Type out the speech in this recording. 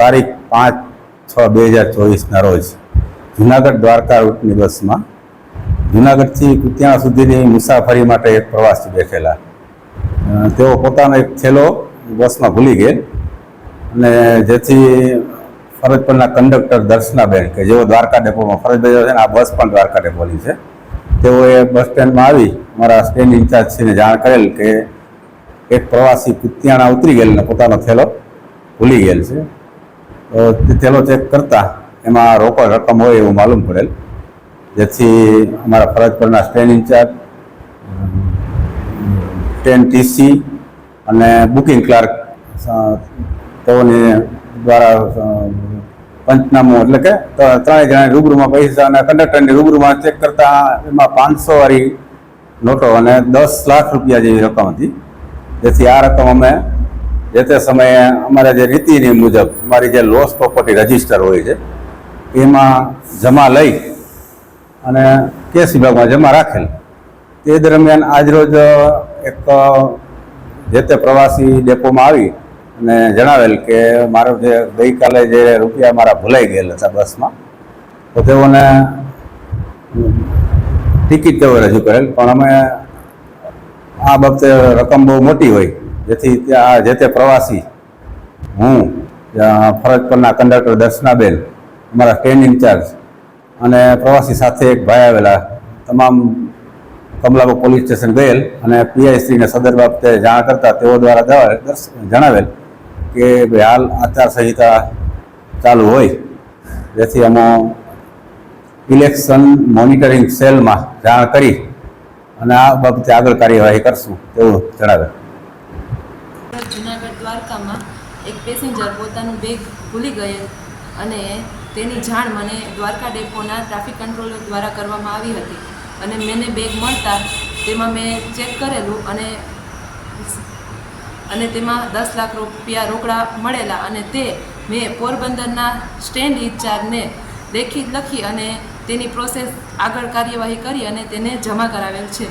તારીખ પાંચ છ બે હજાર ચોવીસના રોજ જુનાગઢ દ્વારકા રૂટની બસમાં જુનાગઢથી કુતિયાણા સુધીની મુસાફરી માટે એક પ્રવાસી બેઠેલા. તેઓ પોતાનો એક થેલો બસમાં ભૂલી ગયેલ અને જેથી ફરજ પરના કંડક્ટર દર્શનાબેન કે જેઓ દ્વારકા ડેપોમાં ફરજ બજાવે છે આ બસ પણ દ્વારકા ડેપોની છે. તેઓએ બસ સ્ટેન્ડમાં આવી મારા સ્ટેન્ડ ઇન્ચાર્જશ્રીને જાણ કરેલ કે એક પ્રવાસી કુતિયાણા ઉતરી ગયેલ ને પોતાનો થેલો ભૂલી ગયેલ છે. થેલો ચેક કરતા એમાં રોકડ રકમ હોય એવું માલુમ પડેલ. જેથી અમારા ફરજ પરના stand in charge train TC અને બુકિંગ ક્લાર્ક તેઓની દ્વારા પંચનામું એટલે કે ત્રણેય જણા રૂબરૂમાં પૈસા અને કંડક્ટરની રૂબરૂમાં ચેક કરતા એમાં પાંચસો વાળી નોટો અને દસ લાખ રૂપિયા જેવી રકમ હતી. જેથી આ રકમ અમે જે તે સમયે અમારા જે રીતિની મુજબ અમારી જે લોસ પ્રોપર્ટી રજિસ્ટર હોય છે, એમાં જમા લઈ અને કેસ વિભાગમાં જમા રાખેલ. તે દરમિયાન આજરોજ એક, જે તે પ્રવાસી ડેપોમાં આવી અને જણાવેલ કે મારો જે ગઈકાલે જે રૂપિયા મારા ભૂલાઈ ગયેલા હતા બસમાં, તો તેઓને ટિકિટ તેઓ રજૂ કરેલ. પણ અમે આ બાબતે રકમ બહુ મોટી હોય. જેથી ત્યાં જે તે પ્રવાસી, હું ફરજ પરના કંડક્ટર દર્શનાબેન, અમારા ટ્રેન ઇન્ચાર્જ અને પ્રવાસી સાથે એક ભાઈ આવેલા, તમામ કમલાબો પોલીસ સ્ટેશન ગયેલ અને પીઆઈ શ્રીને સદર બાબતે જાણ કરતા તેઓ દ્વારા જણાવેલ કે ભાઈ હાલ આચારસંહિતા ચાલુ હોય, જેથી અમે ઇલેક્શન મોનિટરિંગ સેલમાં જાણ કરી અને આ બાબતે આગળ કાર્યવાહી કરશું તેવું જણાવેલ. દ્વારકામાં એક પેસેન્જર પોતાનું બેગ ભૂલી ગયેલ અને તેની જાણ મને દ્વારકા ડેપોના ટ્રાફિક કંટ્રોલર દ્વારા કરવામાં આવી હતી. અને મને બેગ મળતા તેમાં મેં ચેક કરેલું અને અને તેમાં દસ લાખ રૂપિયા રોકડા મળેલા અને તે મેં પોરબંદરના સ્ટેન્ડ ઇન્ચાર્જને લેખિત લખી અને તેની પ્રોસેસ આગળ કાર્યવાહી કરી અને તેને જમા કરાવેલ છે.